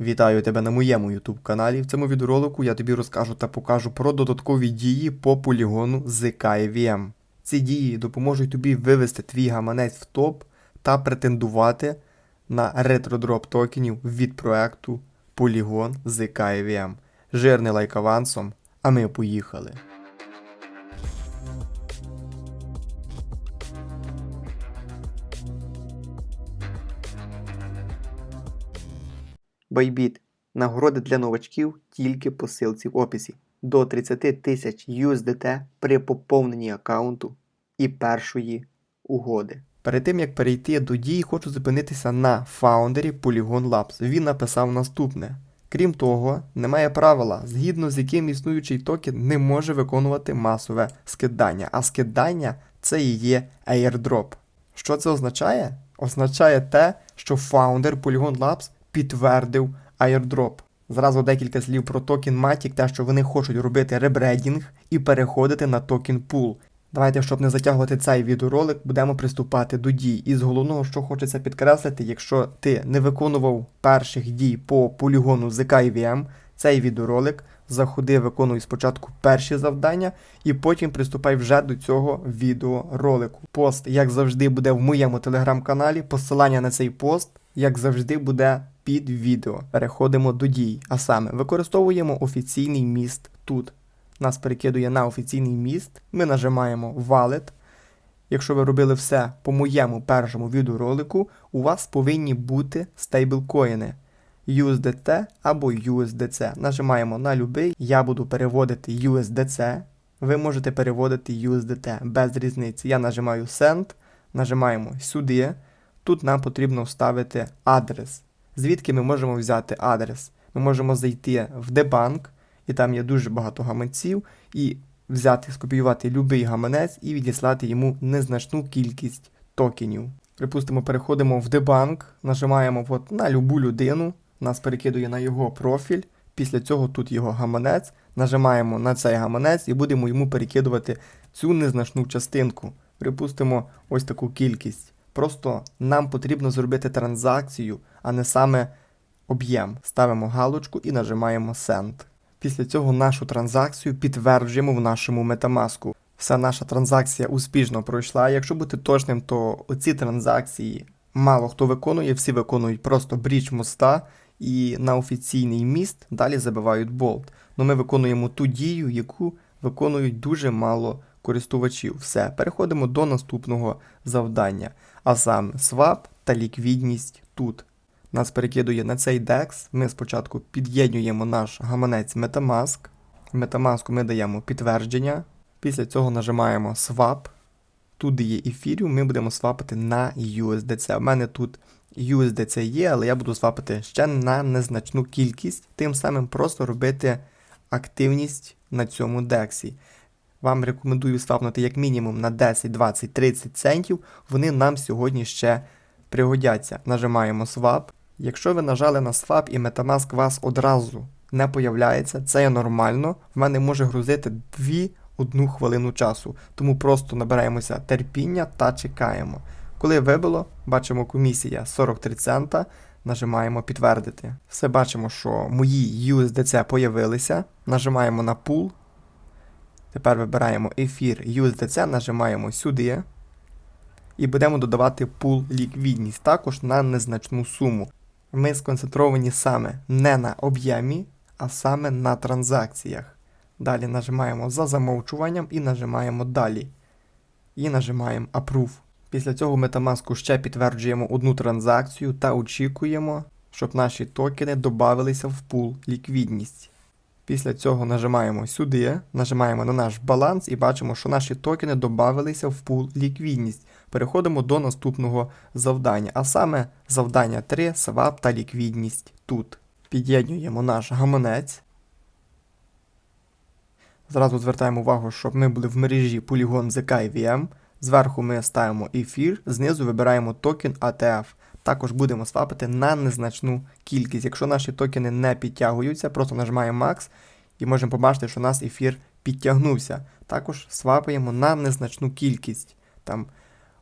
Вітаю тебе на моєму YouTube каналі. В цьому відеоролику я тобі розкажу та покажу про додаткові дії по полігону ZK EVM. Ці дії допоможуть тобі вивести твій гаманець в топ та претендувати на ретродроп токенів від проекту Polygon ZK EVM. Жирний лайк авансом, а ми поїхали. Байбіт. Нагороди для новачків тільки по ссылці в описі. До 30 тисяч USDT при поповненні аккаунту і першої угоди. Перед тим як перейти до дій, хочу зупинитися на фаундері Polygon Labs. Він написав наступне. Крім того, немає правила, згідно з яким існуючий токен не може виконувати масове скидання, а скидання це і є airdrop. Що це означає? Означає те, що фаундер Polygon Labs підтвердив airdrop. Зразу декілька слів про токен Matic, те, що вони хочуть робити ребрендінг і переходити на токен Pool. Давайте, щоб не затягувати цей відеоролик, будемо приступати до дій. І з головного, що хочеться підкреслити, якщо ти не виконував перших дій по полігону ZK IVM, цей відеоролик, заходи, виконуй спочатку перші завдання, і потім приступай вже до цього відеоролику. Пост, як завжди, буде в моєму телеграм-каналі. Посилання на цей пост, як завжди, буде під відео. Переходимо до дій. А саме, використовуємо офіційний міст тут нас перекидує на офіційний міст. Ми нажимаємо Wallet. Якщо ви робили все по моєму першому відеоролику, у вас повинні бути стейблкоїни USDT або USDC. Нажимаємо на любий. Я буду переводити USDC. Ви можете переводити USDT без різниці. Я нажимаю Send, нажимаємо сюди. Тут нам потрібно вставити адрес. Звідки ми можемо взяти адрес? Ми можемо зайти в дебанк і там є дуже багато гаманців, і взяти, скопіювати будь-який гаманець і відіслати йому незначну кількість токенів. Припустимо, переходимо в дебанк, нажимаємо от на любу людину, нас перекидує на його профіль. Після цього тут його гаманець, нажимаємо на цей гаманець і будемо йому перекидувати цю незначну частинку. Припустимо, ось таку кількість. Просто нам потрібно зробити транзакцію, а не саме об'єм. Ставимо галочку і нажимаємо Send. Після цього нашу транзакцію підтверджуємо в нашому Metamask. Вся наша транзакція успішно пройшла. Якщо бути точним, то оці транзакції мало хто виконує, всі виконують просто бріч моста і на офіційний міст далі забивають болт. Но ми виконуємо ту дію, яку виконують дуже мало користувачів. Все, переходимо до наступного завдання. А саме свап та ліквідність тут нас перекидує на цей DEX. Ми спочатку під'єднуємо наш гаманець Metamask. Metamask ми даємо підтвердження. Після цього нажимаємо Swap. Тут є ефіріум, ми будемо свапати на USDC. У мене тут USDC є, але я буду свапати ще на незначну кількість, тим самим просто робити активність на цьому DEX. Вам рекомендую свапнути як мінімум на 10, 20, 30 центів. Вони нам сьогодні ще пригодяться. Нажимаємо Swap. Якщо ви нажали на Swap і Metamask вас одразу не появляється, це є нормально. В мене може грузити 2-1 хвилину часу. Тому просто набираємося терпіння та чекаємо. Коли вибило, бачимо комісія 43 цента. Нажимаємо підтвердити. Все бачимо, що мої USDC появилися. Нажимаємо на Pool. Тепер вибираємо ефір USDC, нажимаємо сюди. І будемо додавати пул ліквідність також на незначну суму. Ми сконцентровані саме не на об'ємі, а саме на транзакціях. Далі нажимаємо за замовчуванням і нажимаємо далі. І нажимаємо Approve. Після цього Metamask ще підтверджуємо одну транзакцію та очікуємо, щоб наші токени додавалися в пул ліквідність. Після цього нажимаємо сюди, нажимаємо на наш баланс і бачимо, що наші токени додавалися в пул ліквідність. Переходимо до наступного завдання, а саме завдання 3 свап та ліквідність тут. Під'єднуємо наш гаманець. Зразу звертаємо увагу, щоб ми були в мережі Polygon ZK IVM. Зверху ми ставимо ефір, знизу вибираємо токен ATF. Також будемо свапити на незначну кількість. Якщо наші токени не підтягуються, просто нажимаємо Max і можемо побачити, що у нас ефір підтягнувся. Також свапаємо на незначну кількість. Там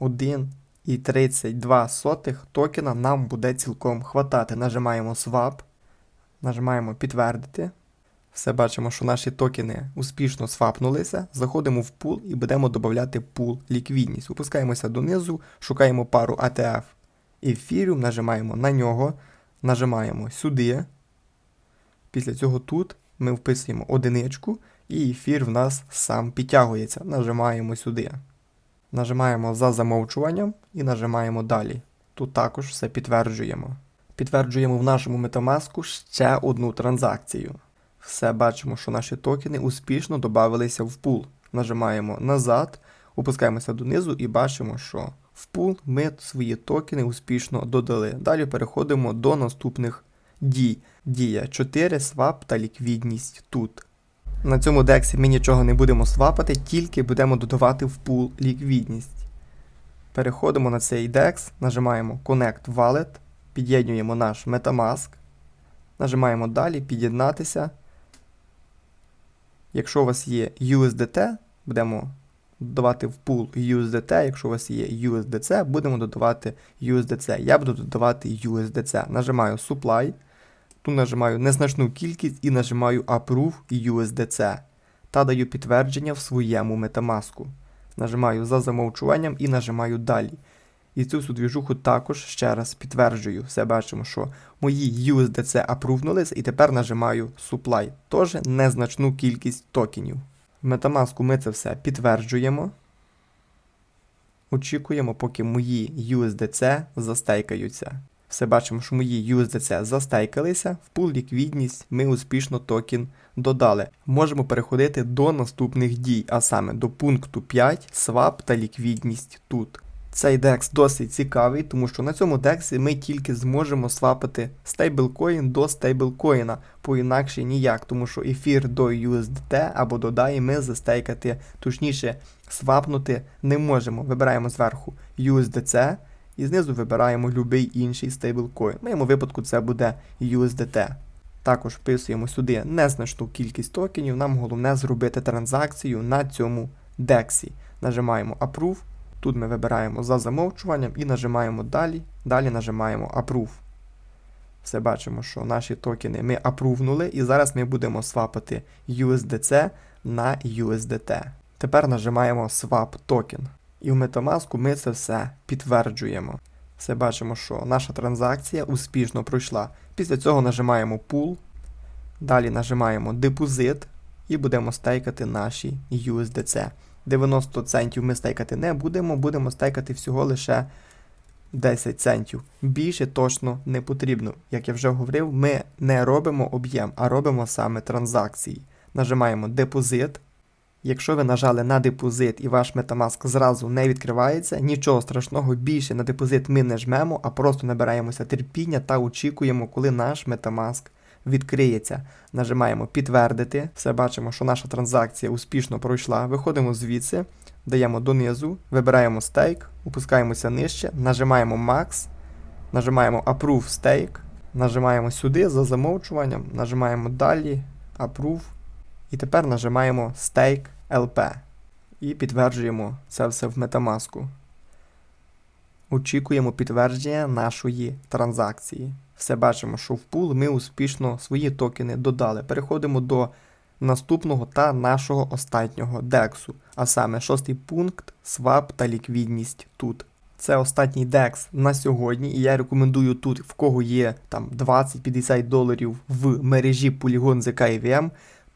1,32 токена нам буде цілком хватати. Нажимаємо Swap. Нажимаємо підтвердити. Все бачимо, що наші токени успішно свапнулися. Заходимо в пул і будемо додати пул ліквідність. Опускаємося донизу, шукаємо пару ATF ефіріум, нажимаємо на нього, нажимаємо сюди. Після цього тут ми вписуємо одиничку, і ефір в нас сам підтягується. Нажимаємо сюди. Нажимаємо за замовчуванням і нажимаємо далі. Тут також все підтверджуємо. Підтверджуємо в нашому Metamask ще одну транзакцію. Все бачимо, що наші токени успішно додавалися в пул. Нажимаємо назад, опускаємося донизу і бачимо, що в пул ми свої токени успішно додали. Далі переходимо до наступних дій. Дія 4, свап та ліквідність тут. На цьому дексі ми нічого не будемо свапати, тільки будемо додавати в пул ліквідність. Переходимо на цей DEX, нажимаємо Connect Wallet, під'єднуємо наш Metamask, нажимаємо далі під'єднатися. Якщо у вас є USDT, будемо додавати в пул USDT. Якщо у вас є USDC, будемо додавати USDC. Я буду додавати USDC. Нажимаю Supply. Тут нажимаю незначну кількість і нажимаю Approve USDC та даю підтвердження в своєму Metamask. Нажимаю за замовчуванням і нажимаю далі. І цю всю двіжуху також ще раз підтверджую. Все бачимо, що мої USDC апрувнулися, і тепер нажимаю Supply. Теж незначну кількість токенів. В Metamask ми це все підтверджуємо. Очікуємо, поки мої USDC застейкаються. Все бачимо, що мої USDC застейкалися, в пул ліквідність ми успішно токен додали. Можемо переходити до наступних дій, а саме до пункту 5 свап та ліквідність тут. Цей DEX досить цікавий, тому що на цьому DEX ми тільки зможемо свапити стейблкоін до стейблкоїна, по інакше ніяк, тому що ефір до USDT або до DAI ми застейкати, точніше, свапнути не можемо. Вибираємо зверху USDC і знизу вибираємо будь-який інший стейблкоін. В моєму випадку це буде USDT. Також вписуємо сюди незначну кількість токенів. Нам головне зробити транзакцію на цьому DEX. Нажимаємо Approve. Тут ми вибираємо за замовчуванням і нажимаємо далі. Далі нажимаємо Approve. Все бачимо, що наші токени ми апрувнули, і зараз ми будемо свапати USDC на USDT. Тепер нажимаємо Swap токен. І в Metamask ми це все підтверджуємо. Все бачимо, що наша транзакція успішно пройшла. Після цього нажимаємо Pool. Далі нажимаємо депозит і будемо стейкати наші USDC. 90 центів ми стейкати не будемо, будемо стейкати всього лише 10 центів. Більше точно не потрібно. Як я вже говорив, ми не робимо об'єм, а робимо саме транзакції. Нажимаємо депозит. Якщо ви нажали на депозит і ваш Metamask зразу не відкривається, нічого страшного більше на депозит ми не жмемо, а просто набираємося терпіння та очікуємо, коли наш Metamask відкриється. Нажимаємо підтвердити. Все бачимо, що наша транзакція успішно пройшла. Виходимо звідси, даємо донизу, вибираємо стейк, опускаємося нижче, нажимаємо Max, нажимаємо Approve Stake, нажимаємо сюди за замовчуванням, нажимаємо далі, Approve. І тепер нажимаємо Stake LP. І підтверджуємо це все в Metamask. Очікуємо підтвердження нашої транзакції. Все бачимо, що в пул ми успішно свої токени додали. Переходимо до наступного та нашого останнього дексу, а саме шостий пункт свап та ліквідність тут. Це останній DEX на сьогодні, і я рекомендую тут, в кого є там 20-50 доларів в мережі Polygon ZK EVM,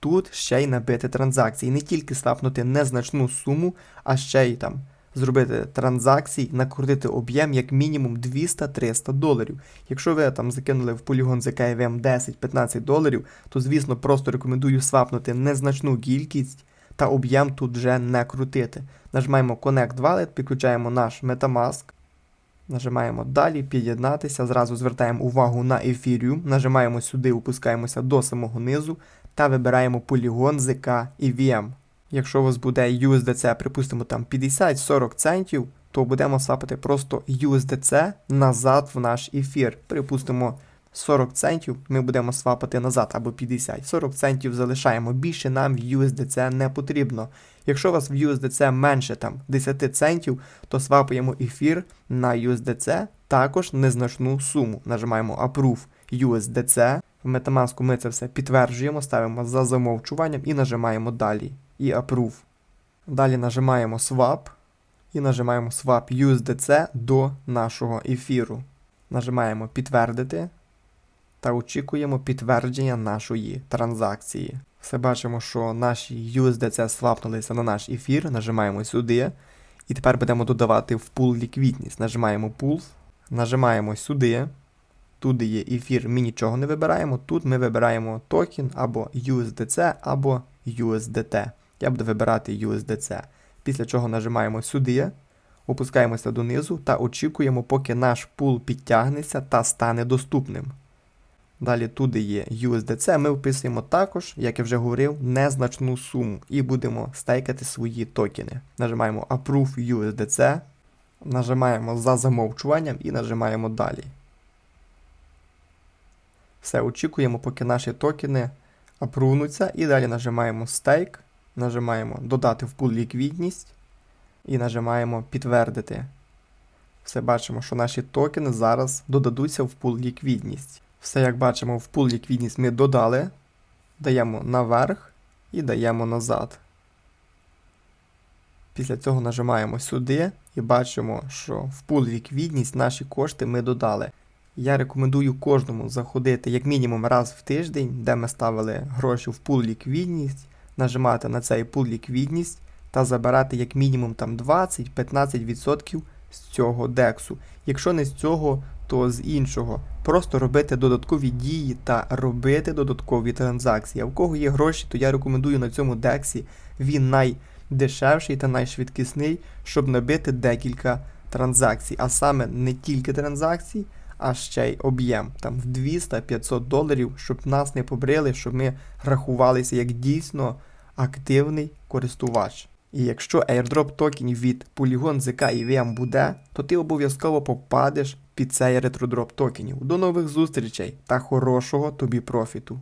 тут ще й набити транзакції. Не тільки стапнути незначну суму, а ще й там зробити транзакцій, накрутити об'єм як мінімум 200-300 доларів. Якщо ви там закинули в Polygon ZK EVM 10-15 доларів, то звісно просто рекомендую свапнути незначну кількість та об'єм тут вже не крутити. Нажимаємо Connect Wallet, підключаємо наш Metamask. Нажимаємо далі, під'єднатися. Зразу звертаємо увагу на Ethereum. Нажимаємо сюди, опускаємося до самого низу та вибираємо Polygon ZK EVM. Якщо у вас буде USDC, припустимо, там 50-40 центів, то будемо свапати просто USDC назад в наш ефір. Припустимо, 40 центів ми будемо свапати назад або 50. 40 центів залишаємо. Більше нам в USDC не потрібно. Якщо у вас в USDC менше там 10 центів, то свапаємо ефір на USDC, також незначну суму. Нажимаємо Approve USDC. В Metamask ми це все підтверджуємо, ставимо за замовчуванням і нажимаємо далі. І Approve. Далі нажимаємо Swap і нажимаємо Swap USDC до нашого ефіру. Нажимаємо підтвердити та очікуємо підтвердження нашої транзакції. Все бачимо, що наші USDC свапнулися на наш ефір. Нажимаємо сюди. І тепер будемо додавати в пул ліквідність. Нажимаємо пул, нажимаємо сюди. Тут є ефір, ми нічого не вибираємо. Тут ми вибираємо токен або USDC, або USDT. Я буду вибирати USDC. Після чого нажимаємо сюди, опускаємося донизу та очікуємо, поки наш пул підтягнеться та стане доступним. Далі туди є USDC, ми вписуємо також, як я вже говорив, незначну суму і будемо стейкати свої токени. Нажимаємо Approve USDC, нажимаємо за замовчуванням і нажимаємо далі. Все, очікуємо, поки наші токени апрувнуться, і далі нажимаємо Stake, нажимаємо Додати в пул ліквідність і нажимаємо Підтвердити. Все бачимо, що наші токени зараз додадуться в пул ліквідність. Все, як бачимо, в пул ліквідність ми додали, даємо наверх і даємо назад. Після цього нажимаємо сюди і бачимо, що в пул ліквідність наші кошти ми додали. Я рекомендую кожному заходити як мінімум раз в тиждень, де ми ставили гроші в пул ліквідність, нажимати на цей пул ліквідність та забирати як мінімум там 20-15% з цього дексу. Якщо не з цього, то з іншого. Просто робити додаткові дії та робити додаткові транзакції. А в кого є гроші, то я рекомендую на цьому дексі. Він найдешевший та найшвидкісний, щоб набити декілька транзакцій. А саме не тільки транзакцій, а ще й об'єм там в 200-500 доларів, щоб нас не побрили, щоб ми рахувалися як дійсно активний користувач. І якщо airdrop токенів від Polygon ZK і VM буде, то ти обов'язково попадеш під цей ретродроп токенів. До нових зустрічей та хорошого тобі профіту!